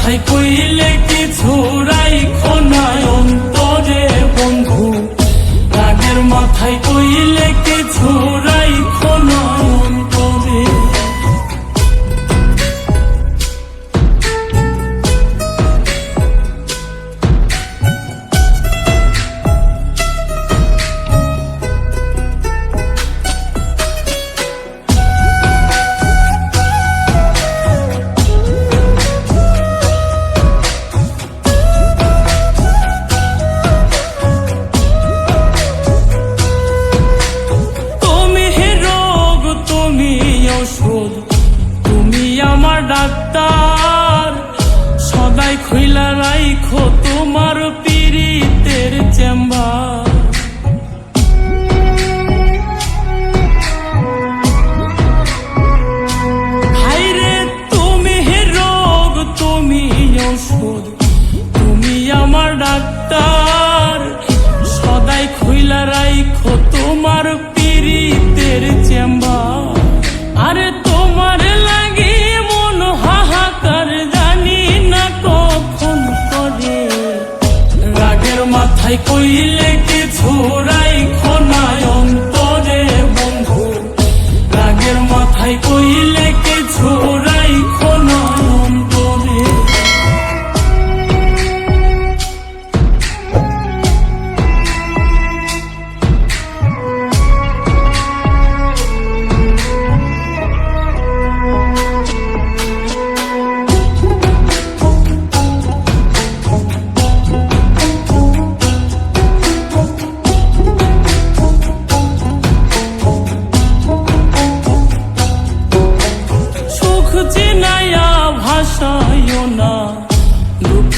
কথাই কইলে কি ছুরাই খোনায় রাইখো তোমার পীড়িতের চেম্বার। তুমি আমার ডাক্তার। সদাই খুইলা রাইখো তোমার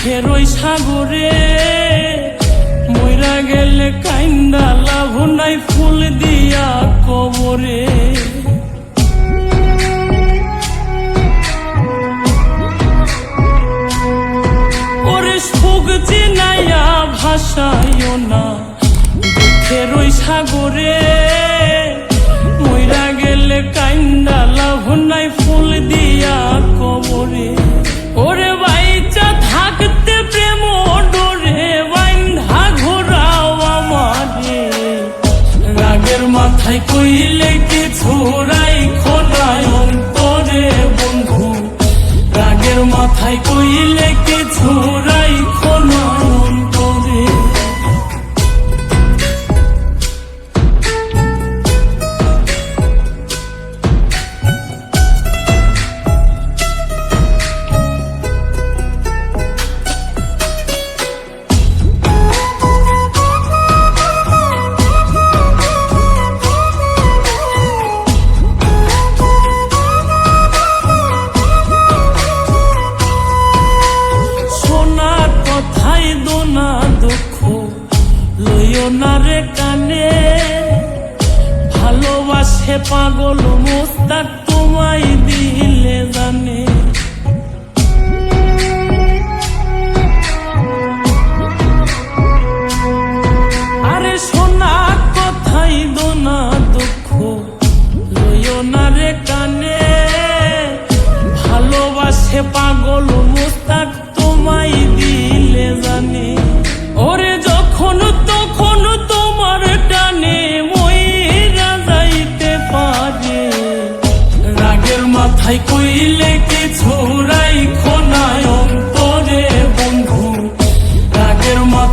দুঃখের ওই সাগরে মইরা গেলে কাইন্দা লাভ নাই ফুল দিয়া কবরে। ভাষায় না দুঃখের ওই সাগরে। কইলে কিছু রাইখো নাই অন্তরে বন্ধু। রাগের মাথায় কইলে কিছু রাইখো ভালোবাসে পাগল মোস্তাক, তোমায় দিলে জানে। আরে সোনা, কথাই দোনা দুঃখ, লইও না রে কানে। ভালোবাসে পাগল মুস্তাক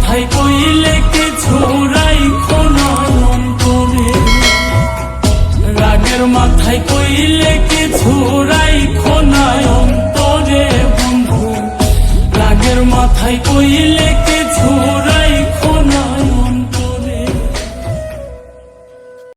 ভাই কইলে কিছু রাইখো না অন্তরে। রাগের মাথায় কইলে কিছু রাইখো না অন্তরে বন্ধু। রাগের মাথায় কইলে